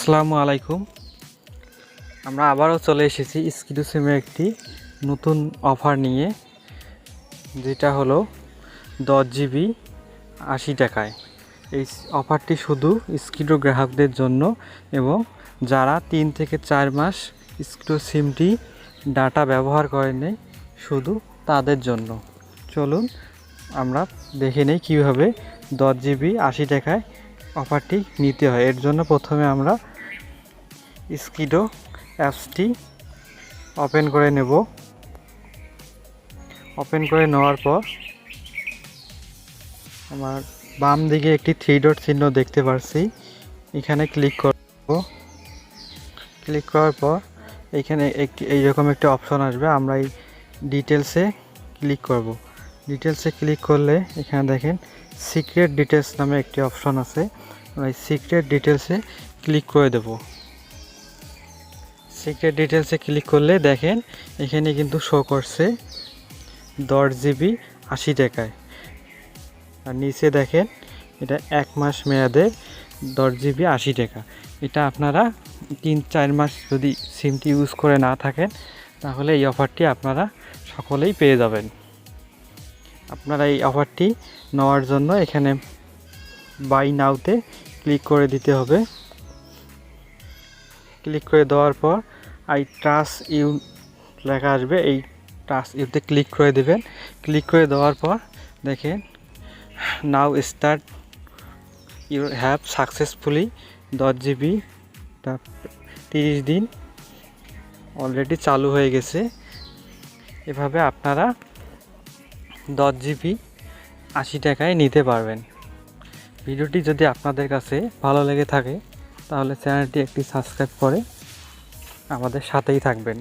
আসসালামু আলাইকুম। আমরা আবারও চলে এসেছি স্কিডু সিমের একটি নতুন অফার নিয়ে, যেটা হলো দশ জিবি আশি টাকায়। এই অফারটি শুধু স্কিডো গ্রাহকদের জন্য এবং যারা তিন থেকে চার মাস স্কিডো সিমটি ডাটা ব্যবহার করেনি শুধু তাদের জন্য। চলুন আমরা দেখে নেই কীভাবে দশ জিবি আশি টাকায় অফারটি নিতে হয়। এর জন্য প্রথমে আমরা স্কিডো অ্যাপসটি ওপেন করে নেব। ওপেন করে নেওয়ার পর আমার বাম দিকে একটি থ্রি ডট চিহ্ন দেখতে পারছি। এখানে ক্লিক করব। ক্লিক করার পর এখানে একটি এইরকম একটি অপশন আসবে। আমরা এই ডিটেলসে ক্লিক করব। ডিটেলসে ক্লিক করলে এখানে দেখেন সিক্রেট ডিটেলস নামে একটি অপশন আছে। এই সিক্রেট ডিটেলসে ক্লিক করে দেব। সিক্রেট ডিটেলসে ক্লিক করলে দেখেন এখানে কিন্তু শো করছে দশ জিবি আশি টাকায়। আর নিচে দেখেন এটা এক মাস মেয়াদে দশ জিবি আশি টাকা। এটা আপনারা তিন চার মাস যদি সিমটি ইউজ করে না থাকেন, তাহলে এই অফারটি আপনারা সকলেই পেয়ে যাবেন। আপনারা এই অফারটি নেওয়ার জন্য এখানে বাই নাওতে ক্লিক করে দিতে হবে। ক্লিক করে দেওয়ার পর আই ট্রাস ইউ লেখা আসবে, এই ট্রাস ইউতে ক্লিক করে দেবেন। ক্লিক করে দেওয়ার পর দেখেন now start you have successfully দশ জিবি তিরিশ দিন অলরেডি চালু হয়ে গেছে। এভাবে আপনারা দশ জিবি, আশি টাকায় নিতে পারবেন। ভিডিওটি যদি আপনাদের কাছে ভালো লেগে থাকে, তাহলে চ্যানেলটি একটি সাবস্ক্রাইব করে আমাদের সাথেই থাকবেন।